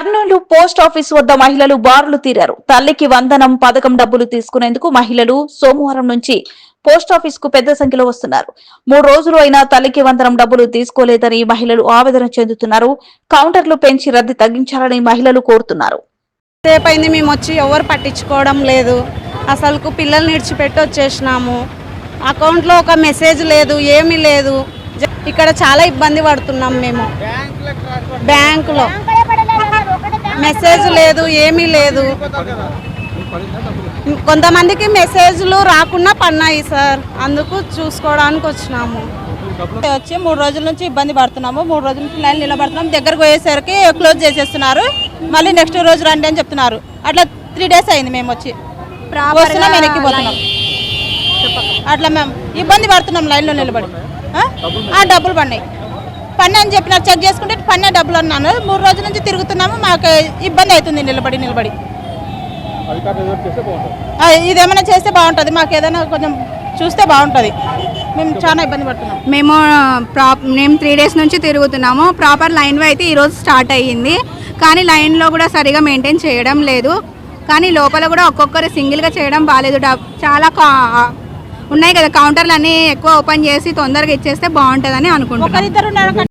Kurnool post office వద్ద మహిళలు బారులు తీరారు. తల్లికి వందనం పథకం డబ్బులు తీసుకునేందుకు మహిళలు సోమవారం నుంచి పోస్ట్ ఆఫీస్కు పెద్ద సంఖ్యలో వస్తున్నారు. మూడు రోజులు అయినా తల్లికి వందనం డబ్బులు తీసుకోలేదని మహిళలు ఆవేదన చెందుతున్నారు. కౌంటర్లు పెంచి రద్దీ తగ్గించాలని మహిళలు కోరుతున్నారు. సేపు అయింది మేము వచ్చి ఎవరు పట్టించుకోవడం లేదు. అసలుకు పిల్లల్ని ఇడిచిపెట్టి వచ్చేసినాము. అకౌంట్లో ఒక మెసేజ్ లేదు ఏమీ లేదు. ఇక్కడ చాలా ఇబ్బంది పడుతున్నాం మేము. బ్యాంకులో. మెసేజ్ లేదు ఏమీ లేదు. కొంతమందికి మెసేజ్లు రాకుండా పన్నాయి సార్. అందుకు చూసుకోవడానికి వచ్చినాము. వచ్చి మూడు రోజుల నుంచి ఇబ్బంది పడుతున్నాము. మూడు రోజుల నుంచి లైన్ నిలబడుతున్నాం. దగ్గరకు పోయేసరికి క్లోజ్ చేసేస్తున్నారు. మళ్ళీ నెక్స్ట్ రోజు రండి అని చెప్తున్నారు. అట్లా త్రీ డేస్ అయింది మేము వచ్చి. వస్తున్నాం వెనక్కి పోతున్నాం అట్లా మేము ఇబ్బంది పడుతున్నాం లైన్లో నిలబడి. డబ్బులు పడినాయి. పన్ను అని చెప్పినారు చెక్ చేసుకుంటే పన్నే డబ్బులు అన్నాను. మూడు రోజుల నుంచి తిరుగుతున్నాము మాకు ఇబ్బంది అవుతుంది నిలబడి నిలబడి. ఆ, ఇదేమైనా చేస్తే బాగుంటుంది. మాకు ఏదైనా కొంచెం చూస్తే బాగుంటుంది. మేము చాలా ఇబ్బంది పడుతున్నాం. మేము ప్రాప్ మేము త్రీ డేస్ నుంచి తిరుగుతున్నాము. ప్రాపర్ లైన్ అయితే ఈరోజు స్టార్ట్ అయ్యింది. కానీ లైన్లో కూడా సరిగా మెయింటైన్ చేయడం లేదు. కానీ లోపల కూడా ఒక్కొక్కరు సింగిల్గా చేయడం బాగాలేదు డబ్ చాలా కా- ఉన్నాయి కదా కౌంటర్లు అన్నీ ఎక్కువ ఓపెన్ చేసి తొందరగా ఇచ్చేస్తే బాగుంటుందని అనుకుంటున్నాం. ఒకరిద్దరు ఉన్నారు